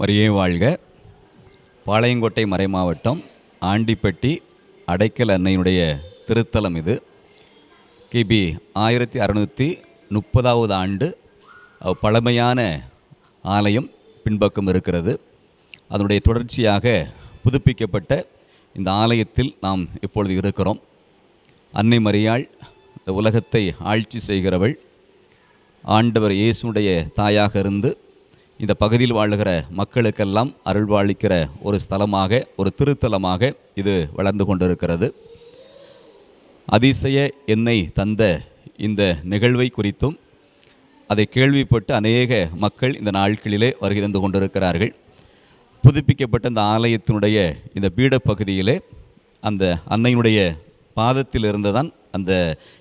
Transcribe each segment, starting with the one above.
மரியே வாழ்க. பாளையங்கோட்டை மறைமாவட்டம் ஆண்டிப்பட்டி அடைக்கல் அன்னையினுடைய திருத்தலம் இது. கிபி ஆயிரத்தி அறநூற்றி முப்பதாவது ஆண்டு பழமையான ஆலயம் பின்பக்கம் இருக்கிறது. அதனுடைய தொடர்ச்சியாக புதுப்பிக்கப்பட்ட இந்த ஆலயத்தில் நாம் இப்பொழுது இருக்கிறோம். அன்னை மரியாள் இந்த உலகத்தை ஆட்சி செய்கிறவள் ஆண்டவர் இயேசுடைய தாயாக இருந்து இந்த பகுதியில் வாழுகிற மக்களுக்கெல்லாம் அருள்வாளிக்கிற ஒரு ஸ்தலமாக ஒரு திருத்தலமாக இது வளர்ந்து கொண்டிருக்கிறது. அதிசய எண்ணெய் தந்த இந்த நிகழ்வை குறித்தும் அதை கேள்விப்பட்டு அநேக மக்கள் இந்த நாட்களிலே வருகை தந்து கொண்டிருக்கிறார்கள். புதுப்பிக்கப்பட்ட இந்த ஆலயத்தினுடைய இந்த பீடப்பகுதியிலே அந்த அன்னையினுடைய பாதத்தில் இருந்துதான் அந்த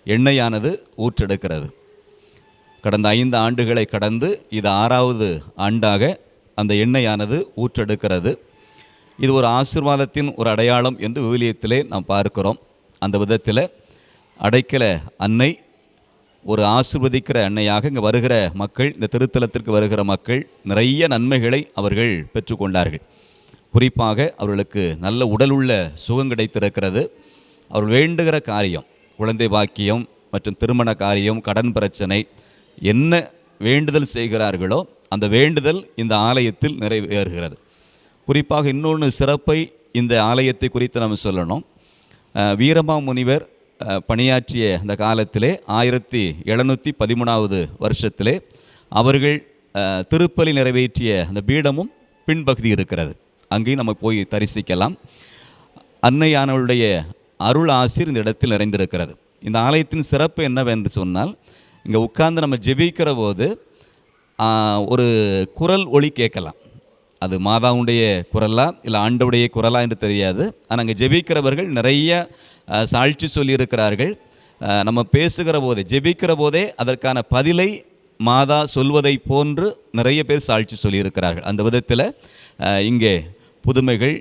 எண்ணெயானது ஊற்றெடுக்கிறது. கடந்த ஐந்து ஆண்டுகளை கடந்து இது ஆறாவது ஆண்டாக அந்த எண்ணெயானது ஊற்றெடுக்கிறது. இது ஒரு ஆசீர்வாதத்தின் ஒரு அடையாளம் என்று விவிலியத்திலே நாம் பார்க்கிறோம். அந்த விதத்தில் அடைக்கல அன்னை ஒரு ஆசிர்வதிக்கிற அன்னையாக இங்கே வருகிற மக்கள் இந்த திருத்தலத்திற்கு வருகிற மக்கள் நிறைய நன்மைகளை அவர்கள் பெற்றுக்கொண்டார்கள். குறிப்பாக அவர்களுக்கு நல்ல உடல் உள்ள சுகம் கிடைத்திருக்கிறது. அவர்கள் வேண்டுகிற காரியம் குழந்தை பாக்கியம் மற்றும் திருமண காரியம் கடன் பிரச்சனை என்ன வேண்டுதல் செய்கிறார்களோ அந்த வேண்டுதல் இந்த ஆலயத்தில் நிறைவேறுகிறது. குறிப்பாக இன்னொன்று சிறப்பை இந்த ஆலயத்தை குறித்து நம்ம சொல்லணும். வீரமா முனிவர் பணியாற்றிய அந்த காலத்திலே ஆயிரத்தி எழுநூற்றி பதிமூணாவது வருஷத்திலே அவர்கள் திருப்பலி நிறைவேற்றிய அந்த பீடமும் பின்பகுதி இருக்கிறது. அங்கேயும் நம்ம போய் தரிசிக்கலாம். அன்னையானவளுடைய அருள் ஆசிர் இந்த இடத்தில் நிறைந்திருக்கிறது. இந்த ஆலயத்தின் சிறப்பு என்னவென்று சொன்னால் இங்கே உட்கார்ந்து நம்ம ஜெபிக்கிற போது ஒரு குரல் ஒளி கேட்கலாம். அது மாதாவுடைய குரலா இல்லை ஆண்டவுடைய குரலா என்று தெரியாது. ஆனால் அங்கே ஜெபிக்கிறவர்கள் நிறைய ஆ, சாட்சி சொல்லியிருக்கிறார்கள். நம்ம பேசுகிற போதே ஜெபிக்கிற போதே அதற்கான பதிலை மாதா சொல்வதை போன்று நிறைய பேர் சாட்சி சொல்லியிருக்கிறார்கள். அந்த விதத்தில் இங்கே புதுமைகள்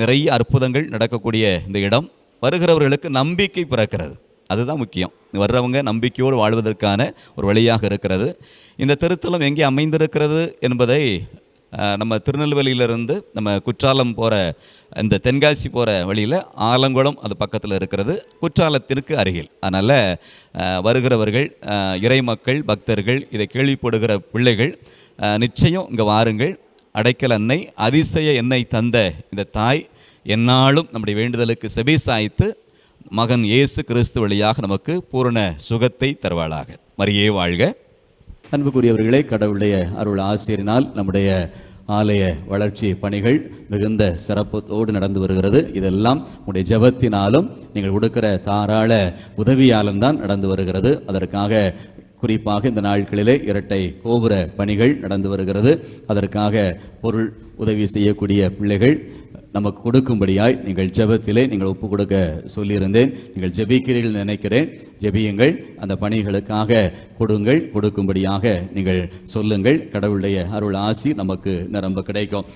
நிறைய அற்புதங்கள் நடக்கக்கூடிய இந்த இடம் வருகிறவர்களுக்கு நம்பிக்கை பிறக்கிறது. அதுதான் முக்கியம். வர்றவங்க நம்பிக்கையோடு வாழ்வதற்கான ஒரு வழியாக இருக்கிறது. இந்த திருத்தலம் எங்கே அமைந்திருக்கிறது என்பதை நம்ம திருநெல்வேலியிலிருந்து நம்ம குற்றாலம் போகிற இந்த தென்காசி போகிற வழியில் ஆலங்குளம் அது பக்கத்தில் இருக்கிறது. குற்றாலத்திற்கு அருகில். அதனால் வருகிறவர்கள் இறை மக்கள் பக்தர்கள் இதை கேள்விப்படுகிற பிள்ளைகள் நிச்சயம் இங்கே வாருங்கள். அடைக்கல் அன்னை அதிசய எண்ணெய் தந்த இந்த தாய் என்னாலும் நம்முடைய வேண்டுதலுக்கு செபி சாய்த்து மகன் இயேசு கிறிஸ்து வழியாக நமக்கு பூரண சுகத்தை தருவாளாக. மரியே வாழ்க. அன்புக்குரியவர்களே கடவுளுடைய அருள் ஆசிரியரினால் நம்முடைய ஆலய வளர்ச்சி பணிகள் மிகுந்த சிறப்பத்தோடு நடந்து வருகிறது. இதெல்லாம் உடைய ஜெபத்தினாலும் நீங்கள் கொடுக்கிற தாராள உதவியாலும் தான் நடந்து வருகிறது. அதற்காக குறிப்பாக இந்த நாட்களிலே இரட்டை கோபுர பணிகள் நடந்து வருகிறது. அதற்காக பொருள் உதவி செய்யக்கூடிய பிள்ளைகள் நமக்கு கொடுக்கும்படியாய் நீங்கள் ஜெபத்திலே நீங்கள் ஒப்பு கொடுக்க சொல்லியிருந்தேன். நீங்கள் ஜெபிக்கிறீர்கள் நினைக்கிறேன். ஜெபியுங்கள். அந்த பணிகளுக்காக கொடுங்கள். கொடுக்கும்படியாக நீங்கள் சொல்லுங்கள். கடவுளுடைய அருள் ஆசி நமக்கு நிரம்ப கிடைக்கும்.